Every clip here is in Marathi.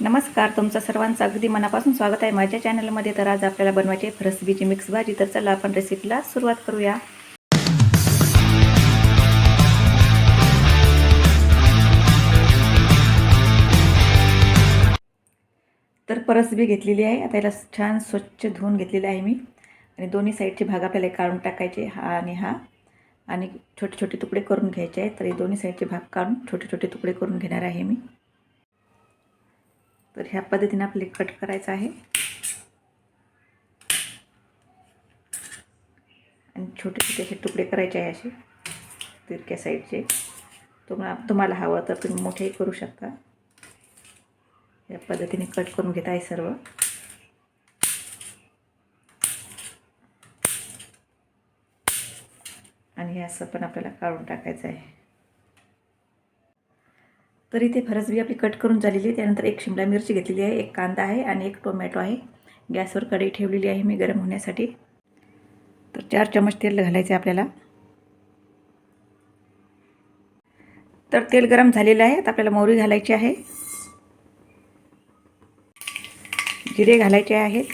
नमस्कार तुमचं सर्वांचं अगदी मनापासून स्वागत आहे माझ्या चॅनलमध्ये. तर आज आपल्याला बनवायची फरसबीची मिक्स भाजी. तर चला आपण रेसिपीला सुरुवात करूया. तर परसबी घेतलेली आहे. आता याला छान स्वच्छ धुवून घेतलेली आहे मी. आणि दोन्ही साईडचे भाग आपल्याला काढून टाकायचे हा आणि हा. आणि छोटे छोटे तुकडे करून घ्यायचे आहेत. तर हे दोन्ही साईडचे भाग काढून छोटे छोटे तुकडे करून घेणार आहे मी. तर ह्या पद्धतीने आपले कट करायचं आहे. आणि छोटे छोटे असे तुकडे करायचे आहे असे तिरक्या साईडचे. तुम्हाला तुम्हाला हवं तर तुम्ही मोठेही करू शकता. या पद्धतीने कट करून घेत आहे सर्व. आणि हे असं पण आपल्याला काढून टाकायचं आहे. तर इथे फरसबी आपली कट करून झालेली आहे. त्यानंतर एक शिमला मिरची घेतलेली आहे एक कांदा आहे आणि एक टोमॅटो आहे. गॅसवर कढई ठेवलेली आहे मी गरम होण्यासाठी. तर चार चमच तेल घालायचे आपल्याला. तर तेल गरम झालेलं आहे. आता आपल्याला मोहरी घालायची आहे. जिरे घालायचे आहेत.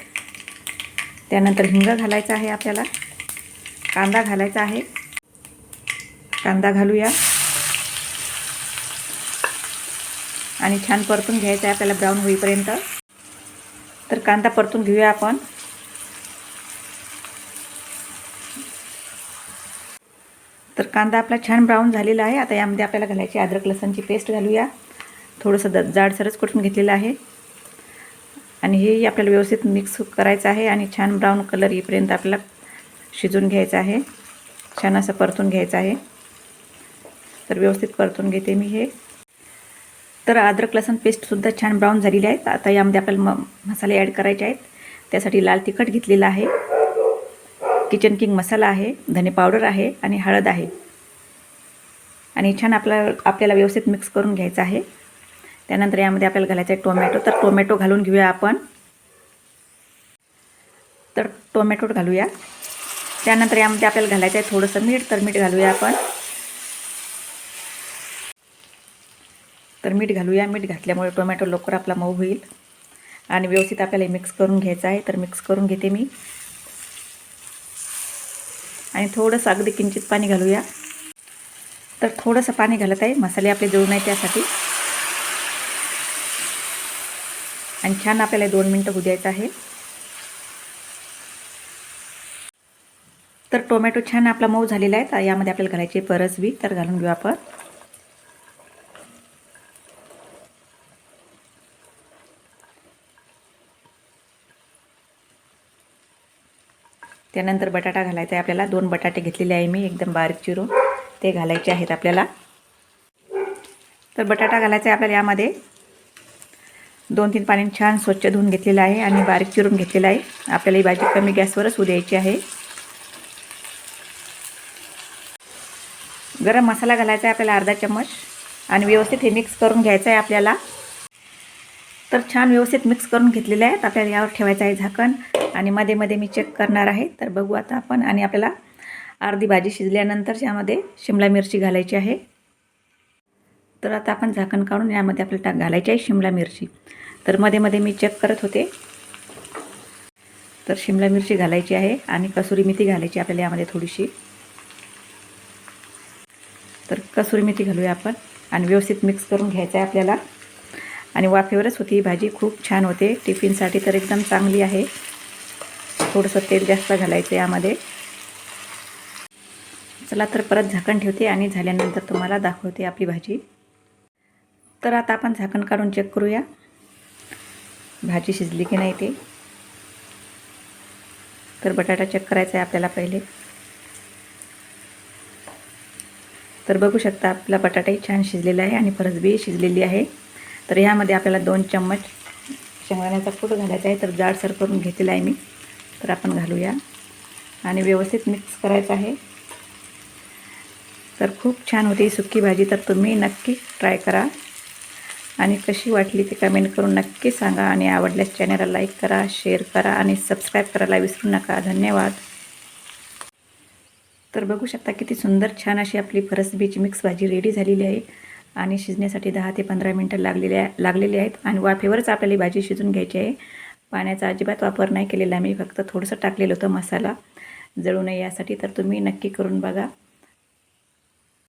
त्यानंतर हिंग घालायचा आहे आपल्याला. कांदा घालायचा आहे. कांदा घालूया. आणि छान परतून घ्यायचं आहे आपल्याला ब्राऊन होईपर्यंत. तर कांदा परतून घेऊया आपण. तर कांदा आपला छान ब्राऊन झालेला आहे. आता यामध्ये आपल्याला घालायची अद्रक लसणची पेस्ट घालूया. थोडंसं द जाडसरच कुठून घेतलेलं आहे. आणि हेही आपल्याला व्यवस्थित मिक्स करायचं आहे आणि छान ब्राऊन कलर येईपर्यंत आपल्याला शिजून घ्यायचं आहे. छान असं परतून घ्यायचं आहे. तर व्यवस्थित परतून घेते मी हे. तर अद्रक लसण पेस्टसुद्धा छान ब्राऊन झालेली आहे आता यामध्ये आपल्याला म मसाले ॲड करायचे आहेत. त्यासाठी लाल तिखट घेतलेला आहे. किचन किंग मसाला आहे धने पावडर आहे आणि हळद आहे. आणि छान आपला आपल्याला व्यवस्थित मिक्स करून घ्यायचं आहे. त्यानंतर यामध्ये आपल्याला घालायचं आहे टोमॅटो तर टोमॅटो घालून घेऊया आपण. तर टोमॅटो घालूया. त्यानंतर यामध्ये आपल्याला घालायचं आहे थोडंसं मीठ. तर मीठ घालूया आपण. तर मीठ घालूया. मीठ घातल्यामुळे टोमॅटो लवकर आपला मऊ होईल. आणि व्यवस्थित आपल्याला मिक्स करून घ्यायचं आहे. तर मिक्स करून घेते मी. आणि थोडंसं अगदी किंचित पाणी घालूया. तर थोडंसं पाणी घालत आहे. मसाले आपले जळू नाही त्यासाठी. आणि छान आपल्याला दोन मिनटं होऊ द्यायचं आहे. तर टोमॅटो छान आपला मऊ झालेला आहे. तर यामध्ये आपल्याला घालायचे परसबी. तर घालून घेऊ आपण. त्यानंतर बटाटा घालायचा आहे. आपल्याला दोन बटाटे घेतलेले आहे मी. एकदम बारीक चिरून ते घालायचे आहेत आपल्याला. तर बटाटा घालायचा आहे आपल्याला यामध्ये. दोन तीन पाणी छान स्वच्छ धुवून घेतलेलं आहे आणि बारीक चिरून घेतलेलं आहे. आपल्याला ही भाजी कमी गॅसवरच होऊ द्यायची आहे. गरम मसाला घालायचा आहे आपल्याला अर्धा चम्मच. आणि व्यवस्थित हे मिक्स करून घ्यायचं आहे आपल्याला. तर छान व्यवस्थित मिक्स करून घेतलेले आहेत आपल्याला यावर ठेवायचं आहे झाकण. आणि मध्ये मध्ये मी चेक करणार आहे. तर बघू आता आपण. आणि आपल्याला अर्धी भाजी शिजल्यानंतर यामध्ये शिमला मिरची घालायची आहे. तर आता आपण झाकण काढून यामध्ये आपल्याला टाक घालायची आहे शिमला मिरची. तर मध्ये मध्ये मी चेक करत होते. तर शिमला मिरची घालायची आहे आणि कसुरी मेथी घालायची आपल्याला यामध्ये थोडीशी. तर कसुरी मेथी घालूया आपण. आणि व्यवस्थित मिक्स करून घ्यायचं आहे आपल्याला. आणि वाफेवरच होती ही भाजी. खूप छान होते. टिफिनसाठी तर एकदम चांगली आहे. थोडंसं तेल जास्त घालायचं यामध्ये. चला तर परत झाकण ठेवते आणि झाल्यानंतर तुम्हाला दाखवते आपली भाजी. तर आता आपण झाकण काढून चेक करूया. भाजी शिजली की नाही ते. तर बटाटा चेक करायचा आहे आपल्याला पहिले. तर बघू शकता आपला बटाटाही छान शिजलेला आहे आणि फरसबी शिजलेली आहे. तर ह्यामध्ये आपल्याला दोन चम्मच शेंगदाण्याचा कूट घालायचा आहे. तर जाडसर करून घेतलेला आहे मी. तर आपण घालूया. आणि व्यवस्थित मिक्स करायचं आहे. तर खूप छान होती सुक्की भाजी तर तुम्ही नक्की ट्राय करा. आणि कशी वाटली ती कमेंट करून नक्की सांगा. आणि आवडल्यास चॅनलला लाईक करा शेअर करा आणि सबस्क्राईब करायला विसरू नका. धन्यवाद. तर बघू शकता किती सुंदर छान अशी आपली फरसबीची मिक्स भाजी रेडी झालेली आहे. आणि शिजण्यासाठी दहा ते पंधरा मिनटं लागलेले लागलेली आहेत. आणि वाफेवरच आपल्याला भाजी शिजून घ्यायची आहे. पाण्याचा अजिबात वापर नाही केलेला मी फक्त थोडंसं टाकलेलं होतं मसाला. जळू नये यासाठी तर तुम्ही नक्की करून बघा.